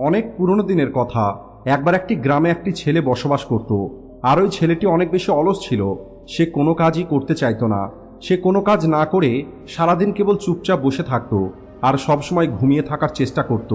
অনেক পুরনো দিনের কথা। একবার একটি গ্রামে একটি ছেলে বসবাস করত। আর ওই ছেলেটি অনেক বেশি অলস ছিল। সে কোনো কাজই করতে চাইতো না। সে কোনো কাজ না করে সারাদিন কেবল চুপচাপ বসে থাকতো আর সবসময় ঘুমিয়ে থাকার চেষ্টা করত।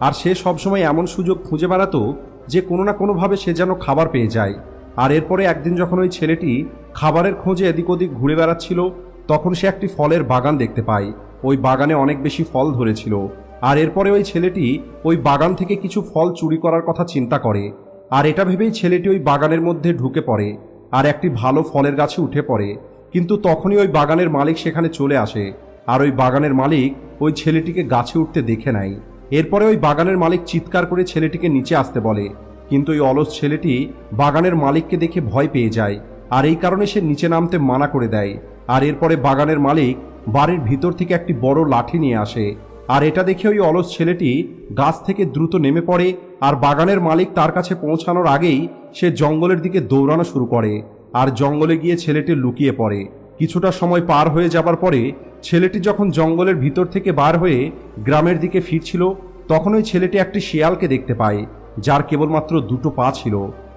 আর সে সবসময় এমন সুযোগ খুঁজে বেড়াতো যে কোনো না কোনোভাবে সে যেন খাবার পেয়ে যায়। আর এরপরে একদিন যখন ওই ছেলেটি খাবারের খোঁজে এদিক ওদিক ঘুরে বেড়াচ্ছিল, তখন সে একটি ফলের বাগান দেখতে পায়। ওই বাগানে অনেক বেশি ফল ধরেছিল। আর এরপরে ওই ছেলেটি ওই বাগান থেকে কিছু ফল চুরি করার কথা চিন্তা করে। আর এটা ভেবেই ছেলেটি ওই বাগানের মধ্যে ঢুকে পড়ে আর একটি ভালো ফলের গাছে উঠে পড়ে। কিন্তু তখনই ওই বাগানের মালিক সেখানে চলে আসে আর ওই বাগানের মালিক ওই ছেলেটিকে গাছে উঠতে দেখে নেয়। এরপরে ওই বাগানের মালিক চিৎকার করে ছেলেটিকে নিচে আসতে বলে। কিন্তু ওই অলস ছেলেটি বাগানের মালিককে দেখে ভয় পেয়ে যায় আর এই কারণে সে নিচে নামতে মানা করে দেয়। আর এরপরে বাগানের মালিক বাড়ির ভিতর থেকে একটি বড় লাঠি নিয়ে আসে আর এটা দেখে ওই অলস ছেলেটি গাছ থেকে দ্রুত নেমে পড়ে আর বাগানের মালিক তার কাছে পৌঁছানোর আগেই সে জঙ্গলের দিকে দৌড়ানো শুরু করে আর জঙ্গলে গিয়ে ছেলেটি লুকিয়ে পড়ে। কিছুটা সময় পার হয়ে যাবার পরে ছেলেটি যখন জঙ্গলের ভিতর থেকে বার হয়ে গ্রামের দিকে ফিরছিল, তখন ওই ছেলেটি একটি শিয়ালকে দেখতে পায়, যার কেবলমাত্র দুটো পা ছিল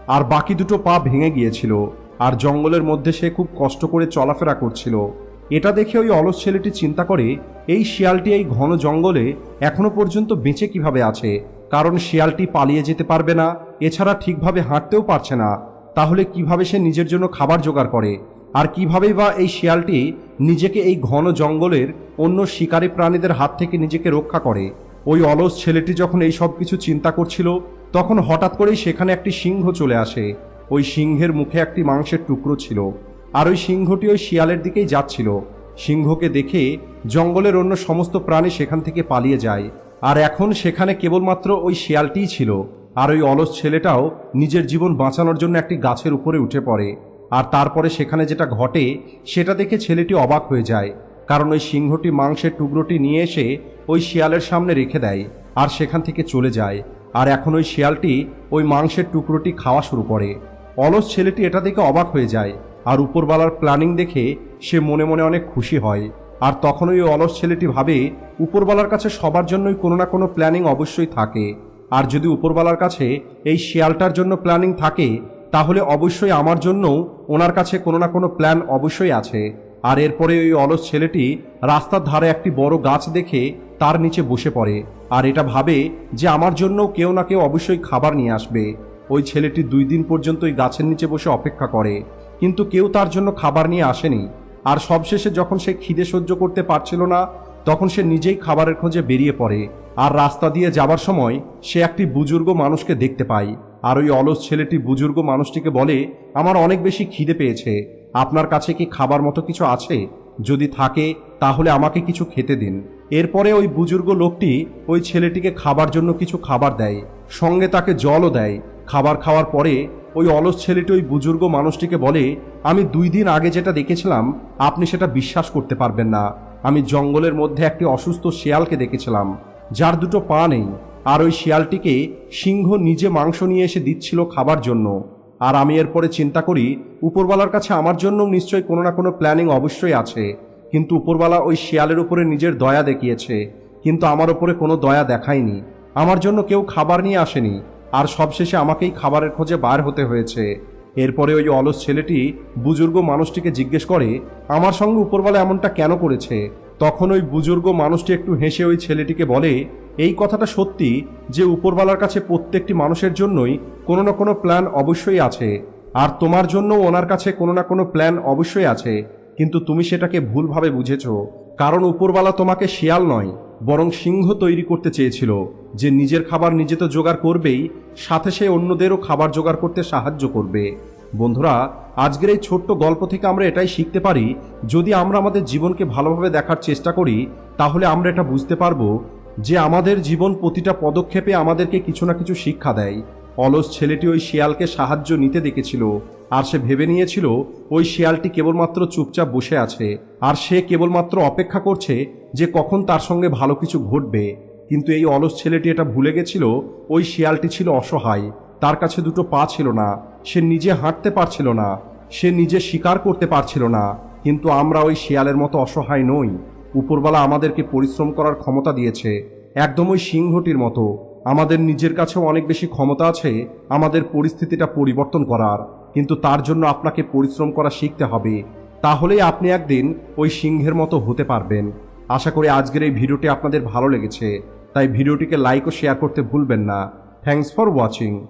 আর বাকি দুটো পা ভেঙে গিয়েছিল আর জঙ্গলের মধ্যে সে খুব কষ্ট করে চলাফেরা করছিল। এটা দেখে ওই অলস ছেলেটি চিন্তা করে এই শিয়ালটি এই ঘন জঙ্গলে এখনও পর্যন্ত বেঁচে কীভাবে আছে? কারণ শিয়ালটি পালিয়ে যেতে পারবে না, এছাড়া ঠিকভাবে হাঁটতেও পারছে না। তাহলে কীভাবে সে নিজের জন্য খাবার জোগাড় করে? আর কিভাবেই বা এই শিয়ালটি নিজেকে এই ঘন জঙ্গলের অন্য শিকারী প্রাণীদের হাত থেকে নিজেকে রক্ষা করে? ওই অলস ছেলেটি যখন এই সব কিছু চিন্তা করছিল, তখন হঠাৎ করেই সেখানে একটি সিংহ চলে আসে। ওই সিংহের মুখে একটি মাংসের টুকরো ছিল, আর ওই সিংহটি ওই শিয়ালের দিকেই যাচ্ছিল। সিংহকে দেখে জঙ্গলের অন্য সমস্ত প্রাণী সেখান থেকে পালিয়ে যায়। আর এখন সেখানে কেবলমাত্র ওই শিয়ালটিই ছিল। আর ওই অলস ছেলেটাও নিজের জীবন বাঁচানোর জন্য একটি গাছের উপরে উঠে পড়ে। আর তারপরে সেখানে যেটা ঘটে, সেটা দেখে ছেলেটি অবাক হয়ে যায়। কারণ ওই সিংহটি মাংসের টুকরোটি নিয়ে এসে ওই শিয়ালের সামনে রেখে দেয় আর সেখান থেকে চলে যায়। আর এখন ওই শিয়ালটি ওই মাংসের টুকরোটি খাওয়া শুরু করে। অলস ছেলেটি এটা দেখে অবাক হয়ে যায়। আর উপরবালার প্ল্যানিং দেখে সে মনে মনে অনেক খুশি হয়। আর তখন ওই অলস ছেলেটি ভাবে উপরবালার কাছে সবার জন্যই কোনো না কোনো প্ল্যানিং অবশ্যই থাকে। আর যদি উপরবালার কাছে এই শিয়ালটার জন্য প্ল্যানিং থাকে, তাহলে অবশ্যই আমার জন্যও ওনার কাছে কোনো না কোনো প্ল্যান অবশ্যই আছে। আর এরপরে ওই অলস ছেলেটি রাস্তার ধারে একটি বড় গাছ দেখে তার নিচে বসে পড়ে। আর এটা ভাবে যে আমার জন্যও কেউ না কেউ অবশ্যই খাবার নিয়ে আসবে। ওই ছেলেটি দুই দিন পর্যন্ত ওই গাছের নিচে বসে অপেক্ষা করে। কিন্তু কেউ তার জন্য খাবার নিয়ে আসেনি। আর সবশেষে যখন সে খিদে সহ্য করতে পারছিল না, তখন সে নিজেই খাবারের খোঁজে বেরিয়ে পড়ে। আর রাস্তা দিয়ে যাবার সময় সে একটি বুজুর্গ মানুষকে দেখতে পায় আর ওই অলস ছেলেটি বুজুর্গ মানুষটিকে বলে, আমার অনেক বেশি খিদে পেয়েছে। আপনার কাছে কি খাবার মতো কিছু আছে? যদি থাকে, তাহলে আমাকে কিছু খেতে দিন। এরপরে ওই বুজুর্গ লোকটি ওই ছেলেটিকে খাবার জন্য কিছু খাবার দেয়। সঙ্গে তাকে জলও দেয়। খাবার খাওয়ার পরে ওই অলস ছেলেটি ওই বুজুর্গ মানুষটিকে বলে, আমি দুই দিন আগে যেটা দেখেছিলাম, আপনি সেটা বিশ্বাস করতে পারবেন না। আমি জঙ্গলের মধ্যে একটি অসুস্থ শিয়ালকে দেখেছিলাম, যার দুটো পা নেই, আর ওই শিয়ালটিকে সিংহ নিজে মাংস নিয়ে এসে দিচ্ছিল খাবার জন্য। আর আমি এরপরে চিন্তা করি, উপরওয়ালার কাছে আমার জন্য নিশ্চয়ই কোনো না কোনো প্ল্যানিং অবশ্যই আছে। কিন্তু উপরওয়ালা ওই শিয়ালের উপরে নিজের দয়া দেখিয়েছে, কিন্তু আমার ওপরে কোনো দয়া দেখায়নি। আমার জন্য কেউ খাবার নিয়ে আসেনি। আর সবশেষে আমাকেই খাবারের খোঁজে বার হতে হয়েছে। এরপরে ওই অলস ছেলেটি বুজুর্গ মানুষটিকে জিজ্ঞেস করে, আমার সঙ্গে উপরওয়ালা এমনটা কেন করেছে? তখন ওই বুজুর্গ মানুষটি একটু হেসে ওই ছেলেটিকে বলে, এই কথাটা সত্যি যে উপরওয়ালার কাছে প্রত্যেকটি মানুষের জন্যই কোনো না কোনো প্ল্যান অবশ্যই আছে, আর তোমার জন্য ওনার কাছে কোনো না কোনো প্ল্যান অবশ্যই আছে, কিন্তু তুমি সেটাকে ভুলভাবে বুঝেছ, কারণ উপরওয়ালা তোমাকে শিয়াল নয়। বরং সিংহ তৈরি করতে চেয়েছিল, যে নিজের খাবার নিজে তো জোগাড় করবেই, সাথে সে অন্যদেরও খাবার জোগাড় করতে সাহায্য করবে। বন্ধুরা, আজকের এই ছোট্ট গল্প থেকে আমরা এটাই শিখতে পারি, যদি আমরা আমাদের জীবনকে ভালোভাবে দেখার চেষ্টা করি, তাহলে আমরা এটা বুঝতে পারব যে আমাদের জীবন প্রতিটা পদক্ষেপে আমাদেরকে কিছু না কিছু শিক্ষা দেয়। অলস ছেলেটি ওই শিয়ালকে সাহায্য নিতে দেখেছিল, আর সে ভেবে নিয়েছিল, ওই শিয়ালটি কেবলমাত্র চুপচাপ বসে আছে, আর সে কেবলমাত্র অপেক্ষা করছে যে কখন তার সঙ্গে ভালো কিছু ঘটবে। কিন্তু এই অলস ছেলেটি এটা ভুলে গেছিল, ওই শিয়ালটি ছিল অসহায়, তার কাছে দুটো পা ছিল না, সে নিজে হাঁটতে পারছিল না, সে নিজে শিকার করতে পারছিল না, কিন্তু আমরা ওই শিয়ালের মতো অসহায় নই উপরবেলা আমাদেরকে পরিশ্রম করার ক্ষমতা দিয়েছে, একদম ওই সিংহটির মতো। আমাদের নিজের কাছেও অনেক বেশি ক্ষমতা আছে, আমাদের পরিস্থিতিটা পরিবর্তন করার। কিন্তু তার জন্য আপনাকে পরিশ্রম করা শিখতে হবে। তাহলেই আপনি একদিন ওই সিংহের মতো হতে পারবেন। আশা করি আজকের এই ভিডিওটি আপনাদের ভালো লেগেছে। তাই ভিডিওটিকে লাইক ও শেয়ার করতে ভুলবেন না। Thanks for watching.